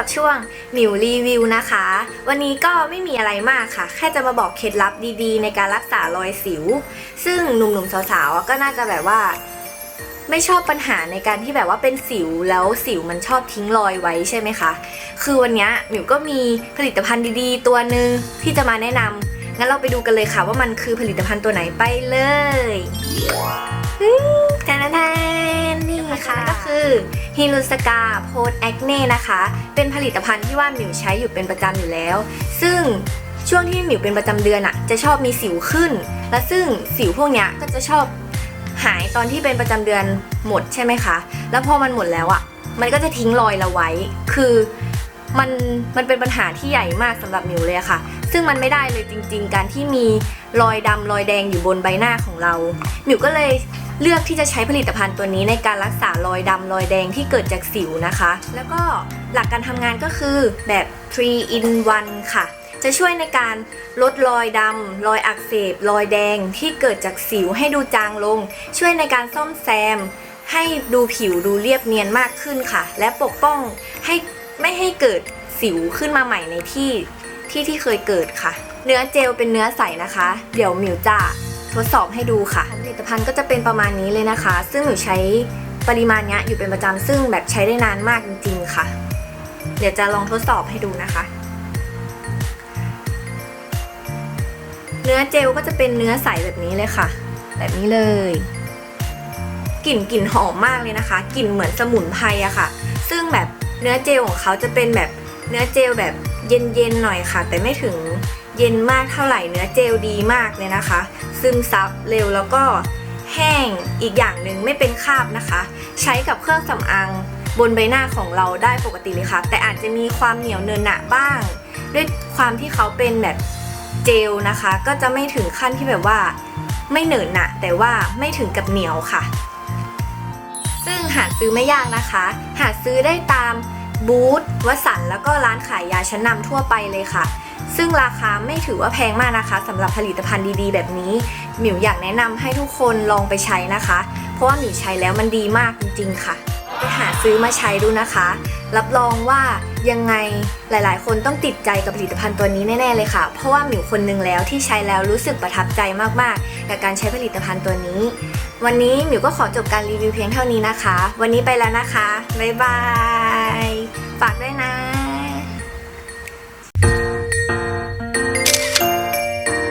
กับช่วงหมิวรีวิวนะคะ วันนี้ก็ไม่มีอะไรมากค่ะ แค่จะมาบอกเคล็ดลับดีๆ ในการรักษารอยสิว ซึ่งหนุ่มๆสาวๆก็น่าจะแบบว่า ไม่ชอบปัญหาในการที่แบบว่าเป็นสิวแล้วสิวมันชอบทิ้งรอยไว้ใช่ไหมคะ คือวันนี้หมิวก็มีผลิตภัณฑ์ดีๆ ตัวหนึ่งที่จะมาแนะนำงั้นเราไปดูกันเลยค่ะว่ามันคือผลิตภัณฑ์ตัวไหนไปเลย ค่ะก็คือฮิลุสกาโพดแอคเน่นะคะ เป็นผลิตภัณฑ์ที่ว่าหมิวใช้อยู่เป็นประจำอยู่แล้ว ซึ่งช่วงที่หมิวเป็นประจำเดือนอะจะชอบมีสิวขึ้น และซึ่งสิวพวกเนี้ยก็จะชอบหายตอนที่เป็นประจำเดือนหมดใช่ไหมคะ แล้วพอมันหมดแล้วอะมันก็จะทิ้งรอยเราไว้ คือ มันมันเป็นปัญหาที่ใหญ่มากสำหรับหมิวเลยค่ะ ซึ่งมันไม่ได้เลยจริง ๆ การที่มีรอยดำรอยแดงอยู่บนใบหน้าของเราหมิวก็เลยเลือกที่จะใช้ผลิตภัณฑ์ตัวนี้ในการรักษารอยดำรอยแดงที่เกิดจากสิวนะคะ แล้วก็หลักการทำงานก็คือแบบ 3 in 1 ค่ะ จะช่วยในการลดรอยดำรอยอักเสบ รอยแดงที่เกิดจากสิวให้ดูจางลง ช่วยในการซ่อมแซม ให้ดูผิวดูเรียบเนียนมากขึ้นค่ะ และปกป้องให้ ไม่ให้เกิดสิวขึ้นมาใหม่ในที่ที่ที่เคยเกิดค่ะ เนื้อเจลเป็นเนื้อใสนะคะ เดี๋ยวมิวจะทดสอบให้ดูค่ะผลิตภัณฑ์ก็จะเป็นประมาณนี้เลยนะคะ ซึ่งหมิวใช้ปริมาณนี้อยู่เป็นประจำซึ่งแบบใช้ได้นานมากจริง ๆ ค่ะ เดี๋ยวจะลองทดสอบให้ดูนะคะ เนื้อเจลก็จะเป็นเนื้อใสแบบนี้เลยค่ะ แบบนี้เลยกลิ่นกลิ่นหอมมากเลยนะคะกลิ่นเหมือนสมุนไพรอะค่ะ ซึ่งแบบ เนื้อเจลของเขาจะเป็นแบบเนื้อเจลแบบเย็นๆหน่อยค่ะ แต่ไม่ถึงเย็นมากเท่าไหร่เนื้อเจลดีมากเลยนะคะ ซึมซับเร็วแล้วก็แห้งอีกอย่างหนึ่งไม่เป็นคราบนะคะ ใช้กับเครื่องสำอางบนใบหน้าของเราได้ปกติเลยค่ะ แต่อาจจะมีความเหนียวเนินหนะบ้าง ด้วยความที่เขาเป็นแบบเจลนะคะ ก็จะไม่ถึงขั้นที่แบบว่า ไม่เหนินหนะแต่ว่าไม่ถึงกับเหนียวค่ะ หาซื้อไม่ยากนะคะ หาซื้อได้ตามบูธวสันแล้วก็ร้านขายยาชั้นนำทั่วไปเลยค่ะ ซึ่งราคาไม่ถือว่าแพงมากนะคะสำหรับผลิตภัณฑ์ดีๆ แบบนี้ หมิวอยากแนะนำให้ทุกคนลองไปใช้นะคะ เพราะว่าหมิวใช้แล้วมันดีมากจริงๆค่ะ ไปหาซื้อมาใช้ดูนะคะ รับรองว่ายังไงหลายๆ คนต้องติดใจกับผลิตภัณฑ์ตัวนี้แน่ๆเลยค่ะ เพราะว่าหมิวคนนึงแล้วที่ใช้แล้วรู้สึกประทับใจมากๆกับการใช้ผลิตภัณฑ์ตัวนี้ วันนี้หมิวก็ขอจบการรีวิวเพียงเท่านี้นะคะ วันนี้ไปแล้วนะคะ บ๊ายบาย ฝากด้วยนะ